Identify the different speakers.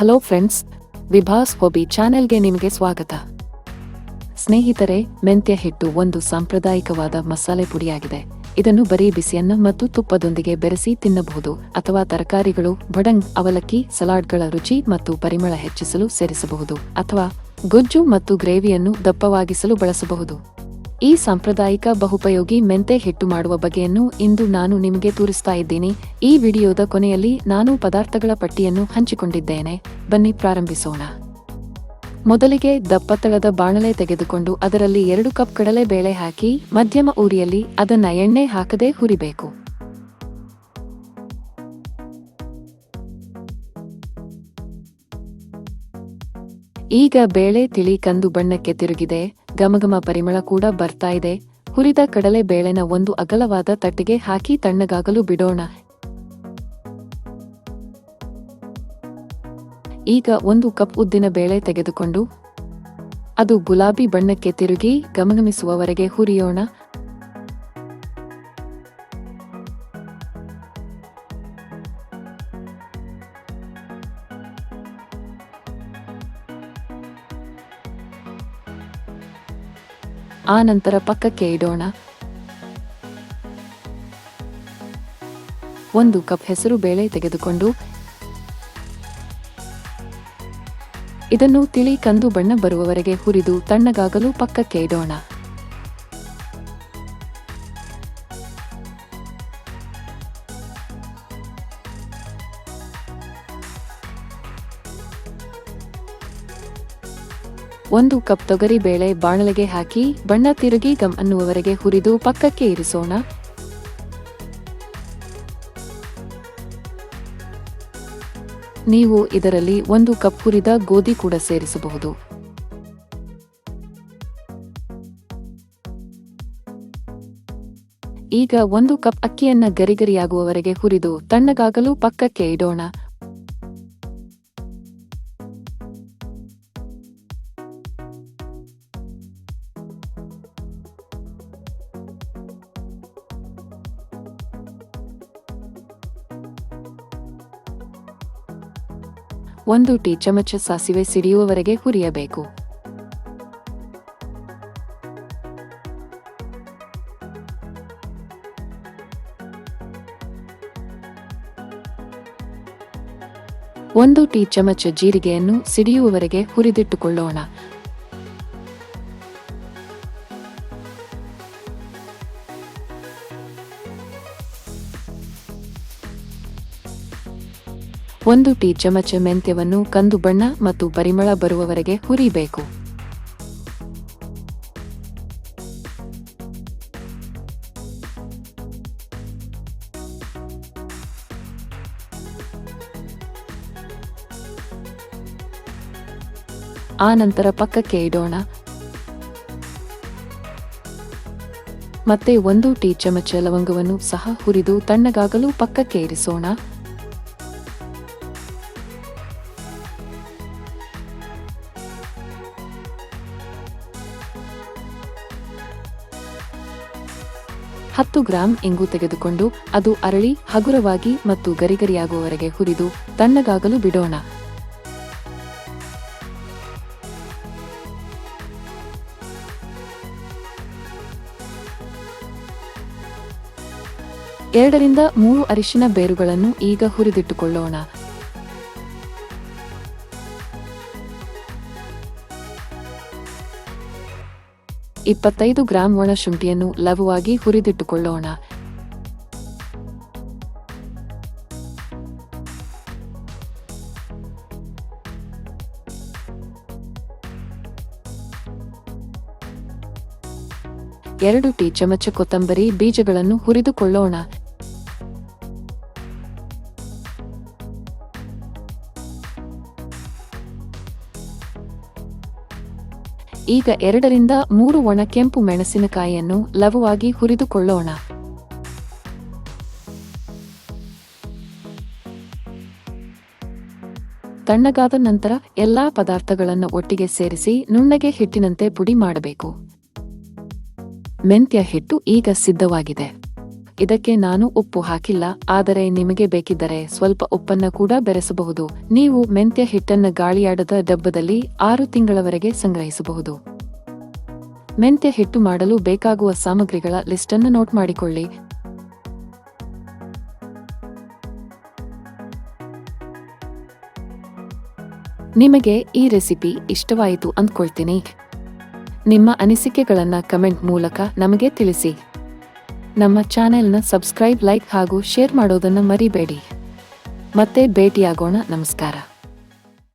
Speaker 1: Hello friends, Vibhas hobby ಚಾನೆಲ್ಗೆ ನಿಮಗೆ ಸ್ವಾಗತ. ಸ್ನೇಹಿತರೆ, ಮೆಂತ್ಯ ಹಿಟ್ಟು ಒಂದು ಸಾಂಪ್ರದಾಯಿಕವಾದ ಮಸಾಲೆ ಪುಡಿಯಾಗಿದೆ. ಇದನ್ನು ಬರೀ ಬಿಸಿಯನ್ನು ಮತ್ತು ತುಪ್ಪದೊಂದಿಗೆ ಬೆರೆಸಿ ತಿನ್ನಬಹುದು ಅಥವಾ ತರಕಾರಿಗಳು, ಬಡಂಗ್, ಅವಲಕ್ಕಿ, ಸಲಾಡ್ಗಳ ರುಚಿ ಮತ್ತು ಪರಿಮಳ ಹೆಚ್ಚಿಸಲು ಸೇರಿಸಬಹುದು ಅಥವಾ ಗೊಜ್ಜು ಮತ್ತು ಗ್ರೇವಿಯನ್ನು ದಪ್ಪವಾಗಿಸಲು ಬಳಸಬಹುದು. ಈ ಸಾಂಪ್ರದಾಯಿಕ ಬಹುಪಯೋಗಿ ಮೆಂತೆ ಹಿಟ್ಟು ಮಾಡುವ ಬಗೆಯನ್ನು ಇಂದು ನಾನು ನಿಮಗೆ ತೋರಿಸ್ತಾ ಇದ್ದೀನಿ. ಈ ವಿಡಿಯೋದ ಕೊನೆಯಲ್ಲಿ ನಾನು ಪದಾರ್ಥಗಳ ಪಟ್ಟಿಯನ್ನು ಹಂಚಿಕೊಂಡಿದ್ದೇನೆ. ಬನ್ನಿ ಪ್ರಾರಂಭಿಸೋಣ. ಮೊದಲಿಗೆ ದಪ್ಪತ್ತಳದ ಬಾಣಲೆ ತೆಗೆದುಕೊಂಡು ಅದರಲ್ಲಿ ಎರಡು ಕಪ್ ಕಡಲೆ ಬೇಳೆ ಹಾಕಿ ಮಧ್ಯಮ ಉರಿಯಲ್ಲಿ ಅದನ್ನ ಎಣ್ಣೆ ಹಾಕದೆ ಹುರಿಬೇಕು. ಈಗ ಬೇಳೆ ತಿಳಿ ಕಂದು ಬಣ್ಣಕ್ಕೆ ತಿರುಗಿದೆ. ಘಮಘಮ ಪರಿಮಳ ಕೂಡ ಬರ್ತಾ ಇದೆ. ಹುರಿದ ಕಡಲೆ ಬೇಳೆನ ಒಂದು ಅಗಲವಾದ ತಟ್ಟೆಗೆ ಹಾಕಿ ತಣ್ಣಗಾಗಲು ಬಿಡೋಣ. ಈಗ ಒಂದು ಕಪ್ ಉದ್ದಿನ ಬೇಳೆ ತೆಗೆದುಕೊಂಡು, ಅದು ಗುಲಾಬಿ ಬಣ್ಣಕ್ಕೆ ತಿರುಗಿ ಗಮಗಮಿಸುವವರೆಗೆ ಹುರಿಯೋಣ. ಆ ನಂತರ ಪಕ್ಕಕ್ಕೆ ಇಡೋಣ. ಒಂದು ಕಪ್ ಹೆಸರು ಬೇಳೆ ತೆಗೆದುಕೊಂಡು ಇದನ್ನು ತಿಳಿ ಕಂದು ಬಣ್ಣ ಬರುವವರೆಗೆ ಹುರಿದು ತಣ್ಣಗಾಗಲು ಪಕ್ಕಕ್ಕೆ ಇಡೋಣ. ಒಂದು ಕಪ್ ತೊಗರಿ ಬೇಳೆ ಬಾಣಲೆಗೆ ಹಾಕಿ, ಬಣ್ಣ ತಿರುಗಿ ಗಮ್ ಅನ್ನುವವರೆಗೆ ಹುರಿದು ಪಕ್ಕಕ್ಕೆ ಇರಿಸೋಣ. ನೀವು ಇದರಲ್ಲಿ ಒಂದು ಕಪ್ ಹುರಿದ ಗೋಧಿ ಕೂಡ ಸೇರಿಸಬಹುದು. ಈಗ ಒಂದು ಕಪ್ ಅಕ್ಕಿಯನ್ನ ಗರಿಗರಿಯಾಗುವವರೆಗೆ ಹುರಿದು ತಣ್ಣಗಾಗಲು ಪಕ್ಕಕ್ಕೆ ಇಡೋಣ. ಒಂದು ಟೀ ಚಮಚ ಸಾಸಿವೆ ಸಿಡಿಯುವವರೆಗೆ ಹುರಿಯಬೇಕು. ಒಂದು ಟೀ ಚಮಚ ಜೀರಿಗೆಯನ್ನು ಸಿಡಿಯುವವರೆಗೆ ಹುರಿದಿಟ್ಟುಕೊಳ್ಳೋಣ. ಒಂದು ಟೀ ಚಮಚ ಮೆಂತ್ಯವನ್ನು ಕಂದು ಬಣ್ಣ ಮತ್ತು ಪರಿಮಳ ಬರುವವರೆಗೆ ಹುರಿಬೇಕು. ಆ ನಂತರ ಪಕ್ಕಕ್ಕೆ ಇಡೋಣ. ಮತ್ತೆ ಒಂದು ಟೀ ಚಮಚ ಲವಂಗವನ್ನು ಸಹ ಹುರಿದು ತಣ್ಣಗಾಗಲು ಪಕ್ಕಕ್ಕೆ ಇರಿಸೋಣ. ಹತ್ತು ಗ್ರಾಂ ಇಂಗು ತೆಗೆದುಕೊಂಡು ಅದು ಅರಳಿ ಹಗುರವಾಗಿ ಮತ್ತು ಗರಿಗರಿಯಾಗುವವರೆಗೆ ಹುರಿದು ತಣ್ಣಗಾಗಲು ಬಿಡೋಣ. ಎರಡರಿಂದ ಮೂರು ಅರಿಶಿನ ಬೇರುಗಳನ್ನು ಈಗ ಹುರಿದಿಟ್ಟುಕೊಳ್ಳೋಣ. ಇಪ್ಪತ್ತೈದು ಗ್ರಾಂ ಒಣಶುಂಠಿಯನ್ನು ಲಘುವಾಗಿ ಹುರಿದಿಟ್ಟುಕೊಳ್ಳೋಣ. ಎರಡು ಟೀ ಚಮಚ ಕೊತ್ತಂಬರಿ ಬೀಜಗಳನ್ನು ಹುರಿದುಕೊಳ್ಳೋಣ. ಈಗ ಎರಡರಿಂದ ಮೂರು ಒಣ ಕೆಂಪು ಮೆಣಸಿನಕಾಯಿಯನ್ನು ಲಘುವಾಗಿ ಹುರಿದುಕೊಳ್ಳೋಣ. ತಣ್ಣಗಾದ ನಂತರ ಎಲ್ಲಾ ಪದಾರ್ಥಗಳನ್ನು ಒಟ್ಟಿಗೆ ಸೇರಿಸಿ ನುಣ್ಣಗೆ ಹಿಟ್ಟಿನಂತೆ ಪುಡಿ ಮಾಡಬೇಕು. ಮೆಂತ್ಯ ಹಿಟ್ಟು ಈಗ ಸಿದ್ಧವಾಗಿದೆ. ಇದಕ್ಕೆ ನಾನು ಉಪ್ಪು ಹಾಕಿಲ್ಲ, ಆದರೆ ನಿಮಗೆ ಬೇಕಿದ್ದರೆ ಸ್ವಲ್ಪ ಉಪ್ಪನ್ನ ಕೂಡ ಬೆರೆಸಬಹುದು. ನೀವು ಮೆಂತ್ಯ ಹಿಟ್ಟನ್ನ ಗಾಳಿಯಾಡದ ಡಬ್ಬದಲ್ಲಿ ಆರು ತಿಂಗಳವರೆಗೆ ಸಂಗ್ರಹಿಸಬಹುದು. ಮೆಂತ್ಯ ಹಿಟ್ಟು ಮಾಡಲು ಬೇಕಾಗುವ ಸಾಮಗ್ರಿಗಳ ಲಿಸ್ಟನ್ನು ನೋಟ್ ಮಾಡಿಕೊಳ್ಳಿ. ನಿಮಗೆ ಈ ರೆಸಿಪಿ ಇಷ್ಟವಾಯಿತು ಅಂದ್ಕೊಳ್ತೀನಿ. ನಿಮ್ಮ ಅನಿಸಿಕೆಗಳನ್ನು ಕಮೆಂಟ್ ಮೂಲಕ ನಮಗೆ ತಿಳಿಸಿ. ನಮ್ಮ ಚಾನೆಲ್ನ ಸಬ್ಸ್ಕ್ರೈಬ್ ಲೈಕ್ ಹಾಗೂ ಶೇರ್ ಮಾಡೋದನ್ನು ಮರಿಬೇಡಿ. ಮತ್ತೆ ಭೇಟಿಯಾಗೋಣ. ನಮಸ್ಕಾರ.